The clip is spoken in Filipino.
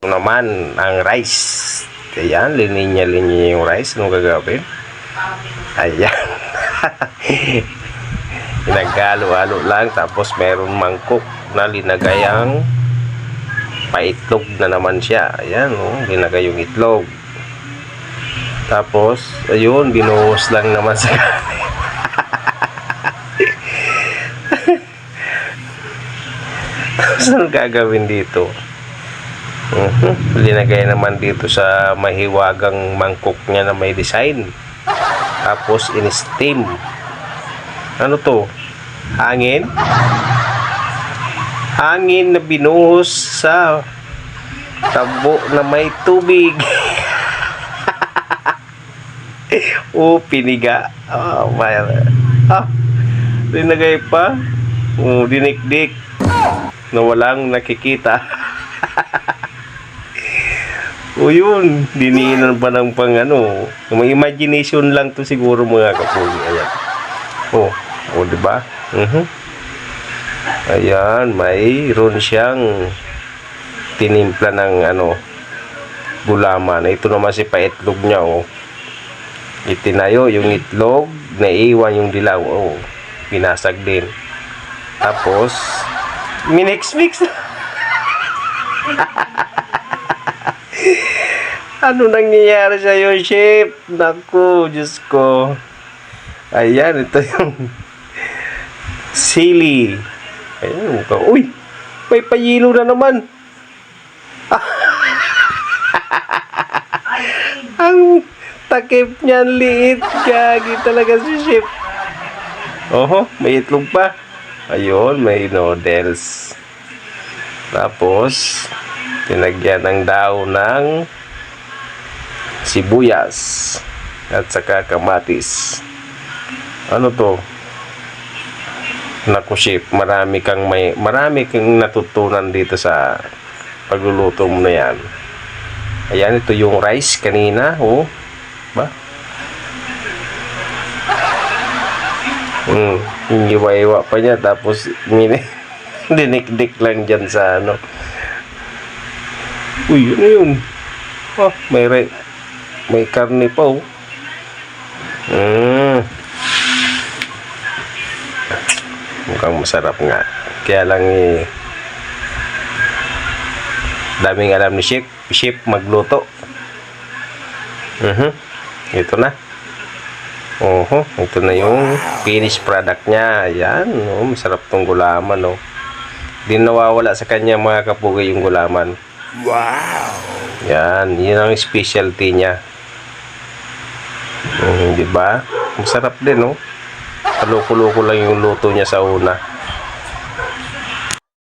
Naman ang rice. Ayan, lininya-linya yung rice. Anong gagawin? Ayan. Pinagalo-halo lang. Tapos meron mangkok na linagayang paitlog na naman siya. Ayan, oh, linagay yung itlog. Tapos, ayun, binuhos lang naman sa anong gagawin dito? Linagay naman dito sa mahiwagang mangkok niya na may design. Tapos in-steam. Ano to? Hangin? Hangin na binuhos sa tabo na may tubig. o piniga. Oh, my. Ah, linagay pa. Oh, dinikdik. Na walang nakikita. O yun, diniinan pa ng pang ano. May imagination lang to siguro mga kapugi. Ayan. Oh, o di ba? Mhm. Ayan, mayroon siyang tinimpla ng ano gulaman. Ito naman si paitlog niya oh. Itinayo yung itlog, naiwan yung dilaw. Oh, pinasag din. Tapos, minix-mix. Ano nangyayari sa iyo, chef? Naku, Diyos ko. Ayan, ito yung sili. Ayan, ito. Uy, may payilo na naman. Ang takip niyan liit. Gagi talaga si chef. Oho, may itlog pa. Ayun, may noodles. Tapos, tinagyan ng daw ng sibuyas at saka kamatis. Ano to? Naku chef, marami kang may marami kang natutunan dito sa pagluluto mo na yan. Ayan, ito yung rice kanina, oh. Ba? Hmm, yung iwa-iwa pa niya tapos mini dinikdik lang dyan sa ano. Uy, ano yun? Oh, may re may karne pa oh. Mm. Mukhang masarap nga. Kaya lang eh, daming alam ni Chef. Chef magluto. Mhm. Ito na. Oho, ito na yung finished product niya. Ayan, oh, masarap tong gulaman, oh. Di nawawala sa kanya mga kapugay yung gulaman. Wow! Yan, yun ang specialty niya. Mm, di ba? Masarap din, no? Kaluko-luko lang yung luto niya sa una.